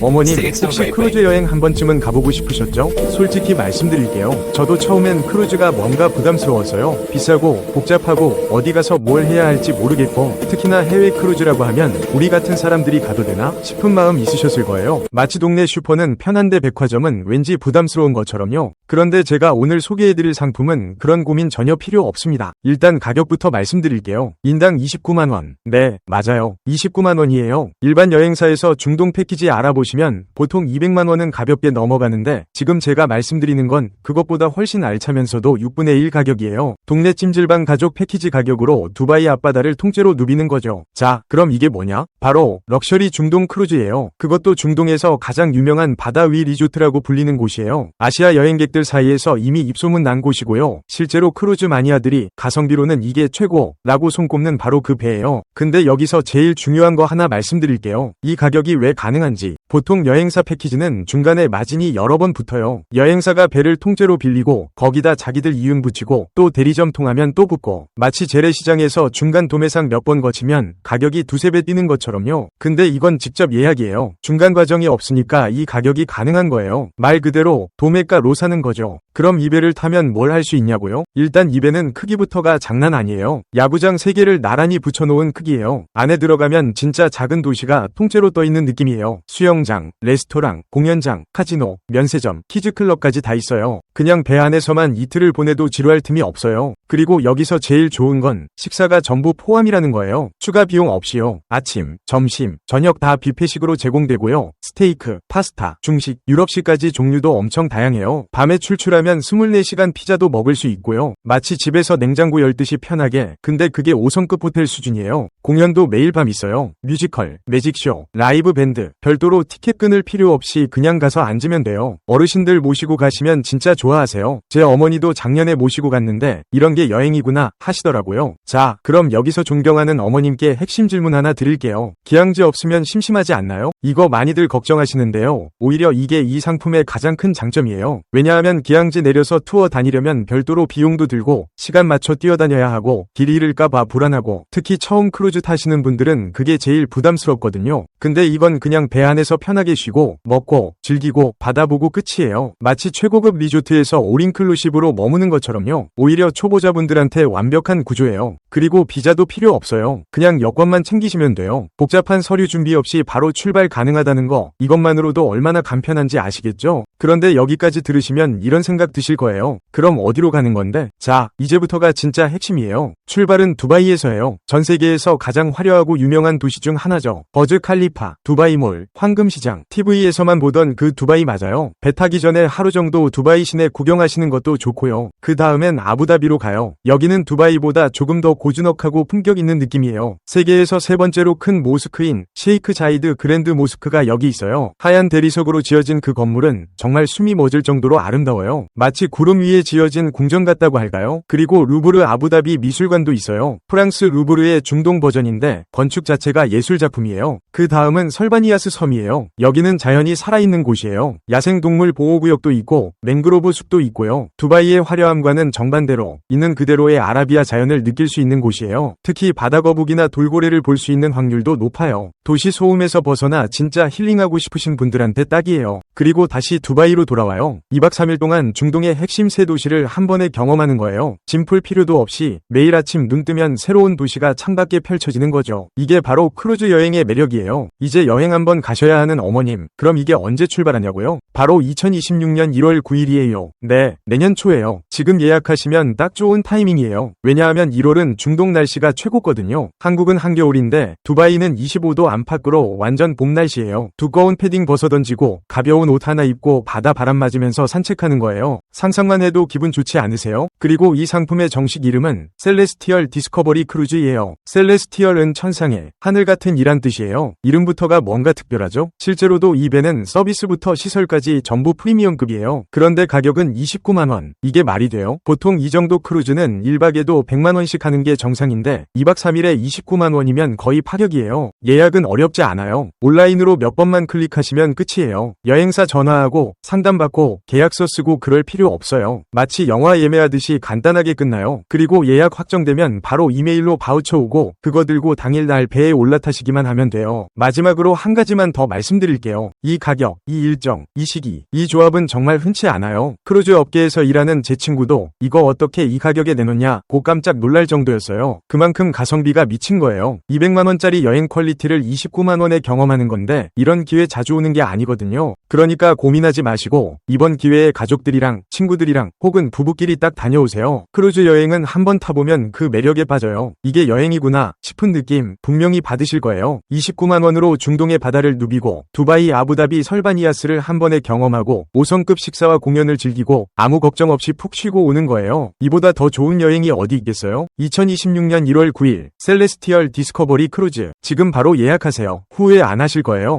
어머님, 혹시 크루즈 여행 한 번쯤은 가보고 싶으셨죠? 솔직히 말씀드릴게요. 저도 처음엔 크루즈가 뭔가 부담스러워서요. 비싸고 복잡하고 어디 가서 뭘 해야 할지 모르겠고 특히나 해외 크루즈라고 하면 우리 같은 사람들이 가도 되나 싶은 마음 있으셨을 거예요. 마치 동네 슈퍼는 편한데 백화점은 왠지 부담스러운 것처럼요. 그런데 제가 오늘 소개해드릴 상품은 그런 고민 전혀 필요 없습니다. 일단 가격부터 말씀드릴게요. 인당 29만 원. 네, 맞아요. 29만 원이에요. 일반 여행사에서 중동 패키지 알아보시면 보통 200만 원은 가볍게 넘어가는데 지금 제가 말씀드리는 건 그것보다 훨씬 알차면서도 6분의 1 가격이에요. 동네 찜질방 가족 패키지 가격으로 두바이 앞바다를 통째로 누비는 거죠. 자, 그럼 이게 뭐냐? 바로 럭셔리 중동 크루즈예요. 그것도 중동에서 가장 유명한 바다 위 리조트라고 불리는 곳이에요. 아시아 여행객들 사이에서 이미 입소문 난 곳이고요. 실제로 크루즈 마니아들이 가성비로는 이게 최고라고 손꼽는 바로 그 배예요. 근데 여기서 제일 중요한 거 하나 말씀드릴게요. 이 가격이 왜 가능한지. 보통 여행사 패키지는 중간에 마진이 여러 번 붙어요. 여행사가 배를 통째로 빌리고 거기다 자기들 이윤 붙이고 또 대리점 통하면 또 붙고 마치 재래시장에서 중간 도매상 몇 번 거치면 가격이 두세 배 뛰는 것처럼요. 근데 이건 직접 예약이에요. 중간 과정이 없으니까 이 가격이 가능한 거예요. 말 그대로 도매가로 사는 거죠. 그럼 이 배를 타면 뭘 할 수 있냐고요? 일단 이 배는 크기부터가 장난 아니에요. 야구장 3개를 나란히 붙여놓은 크기예요. 안에 들어가면 진짜 작은 도시가 통째로 떠있는 느낌이에요. 수영 장, 레스토랑, 공연장, 카지노, 면세점, 키즈클럽까지 다 있어요. 그냥 배 안에서만 이틀을 보내도 지루할 틈이 없어요. 그리고 여기서 제일 좋은 건 식사가 전부 포함이라는 거예요. 추가 비용 없이요. 아침, 점심, 저녁 다 뷔페식으로 제공되고요. 스테이크, 파스타, 중식, 유럽식까지 종류도 엄청 다양해요. 밤에 출출하면 24시간 피자도 먹을 수 있고요. 마치 집에서 냉장고 열듯이 편하게. 근데 그게 5성급 호텔 수준이에요. 공연도 매일 밤 있어요. 뮤지컬, 매직쇼, 라이브 밴드. 별도로 티켓 끊을 필요 없이 그냥 가서 앉으면 돼요. 어르신들 모시고 가시면 진짜 좋 아하세요. 제 어머니도 작년에 모시고 갔는데 이런 게 여행이구나 하시더라고요. 자, 그럼 여기서 존경하는 어머님께 핵심 질문 하나 드릴게요. 기항제 없으면 심심하지 않나요? 이거 많이들 걱정하시는데요. 오히려 이게 이 상품의 가장 큰 장점이에요. 왜냐하면 기항제 내려서 투어 다니려면 별도로 비용도 들고 시간 맞춰 뛰어다녀야 하고 길 잃을까봐 불안하고 특히 처음 크루즈 타시는 분들은 그게 제일 부담스럽거든요. 근데 이건 그냥 배 안에서 편하게 쉬고 먹고 즐기고 바다 보고 끝이에요. 마치 최고급 리조트 에서 올인클루시브로 머무는 것처럼요. 오히려 초보자분들한테 완벽한 구조예요. 그리고 비자도 필요 없어요. 그냥 여권만 챙기시면 돼요. 복잡한 서류 준비 없이 바로 출발 가능하다는 거 이것만으로도 얼마나 간편한지 아시겠죠? 그런데 여기까지 들으시면 이런 생각 드실 거예요. 그럼 어디로 가는 건데? 자, 이제부터가 진짜 핵심이에요. 출발은 두바이에서예요. 전 세계에서 가장 화려하고 유명한 도시 중 하나죠. 버즈 칼리파, 두바이몰, 황금시장, TV에서만 보던 그 두바이 맞아요. 배 타기 전에 하루 정도 두바이 시내 구경하시는 것도 좋고요. 그 다음엔 아부다비로 가요. 여기는 두바이보다 조금 더 고즈넉하고 품격 있는 느낌이에요. 세계에서 세 번째로 큰 모스크인 셰이크 자이드 그랜드 모스크가 여기 있어요. 하얀 대리석으로 지어진 그 건물은 정말 숨이 멎을 정도로 아름다워요. 마치 구름 위에 지어진 궁전 같다고 할까요? 그리고 루브르 아부다비 미술관도 있어요. 프랑스 루브르의 중동 버전인데 건축 자체가 예술 작품이에요. 그 다음은 설바니아스 섬이에요. 여기는 자연이 살아있는 곳이에요. 야생동물 보호구역도 있고 맹그로브 숲도 있고요. 두바이의 화려함과는 정반대로 있는 그대로의 아라비아 자연을 느낄 수 있는 곳이에요. 특히 바다 거북이나 돌고래를 볼 수 있는 확률도 높아요. 도시 소음에서 벗어나 진짜 힐링하고 싶으신 분들한테 딱이에요. 그리고 다시 두바이로 돌아와요. 2박 3일 동안 중동의 핵심 세 도시를 한 번에 경험하는 거예요. 짐 풀 필요도 없이 매일 아침 눈 뜨면 새로운 도시가 창밖에 펼쳐지는 거죠. 이게 바로 크루즈 여행의 매력이에요. 이제 여행 한번 가셔야 하는 어머님. 그럼 이게 언제 출발하냐고요? 바로 2026년 1월 9일이에요. 네, 내년 초에요. 지금 예약하시면 딱 좋은 타이밍이에요. 왜냐하면 1월은 중동 날씨가 최고거든요. 한국은 한겨울인데 두바이는 25도 안팎으로 완전 봄 날씨예요. 두꺼운 패딩 벗어 던지고 가벼운 옷 하나 입고 바다 바람 맞으면서 산책하는 거예요. 상상만 해도 기분 좋지 않으세요? 그리고 이 상품의 정식 이름은 셀레스티얼 디스커버리 크루즈예요. 셀레스티얼은 천상의 하늘 같은 이란 뜻이에요. 이름부터가 뭔가 특별하죠? 실제로도 이 배는 서비스부터 시설까지 전부 프리미엄급이에요. 그런데 가격은 29만원. 이게 말이 말이 돼요? 보통 이 정도 크루즈는 1박에도 100만원씩 하는 게 정상인데 2박 3일에 29만원이면 거의 파격이에요. 예약은 어렵지 않아요. 온라인으로 몇 번만 클릭하시면 끝이에요. 여행사 전화하고 상담받고 계약서 쓰고 그럴 필요 없어요. 마치 영화 예매하듯이 간단하게 끝나요. 그리고 예약 확정되면 바로 이메일로 바우처 오고 그거 들고 당일날 배에 올라타시기만 하면 돼요. 마지막으로 한 가지만 더 말씀드릴게요. 이 가격, 이 일정, 이 시기, 이 조합은 정말 흔치 않아요. 크루즈 업계에서 일하는 제 친구 도 이거 어떻게 이 가격에 내놓냐 고 깜짝 놀랄 정도였어요. 그만큼 가성비가 미친 거예요. 200만원짜리 여행 퀄리티를 29만원에 경험하는 건데 이런 기회 자주 오는 게 아니거든요. 그러니까 고민하지 마시고 이번 기회에 가족들이랑 친구들이랑 혹은 부부끼리 딱 다녀오세요. 크루즈 여행은 한번 타보면 그 매력에 빠져요. 이게 여행이구나 싶은 느낌 분명히 받으실 거예요. 29만원으로 중동의 바다를 누비고 두바이 아부다비 설바니아스를 한 번에 경험하고 5성급 식사와 공연을 즐기고 아무 걱정 없이 푹 쉬고 오는 거예요. 이보다 더 좋은 여행이 어디 있겠어요? 2026년 1월 9일 셀레스티얼 디스커버리 크루즈 지금 바로 예약하세요. 후회 안 하실 거예요.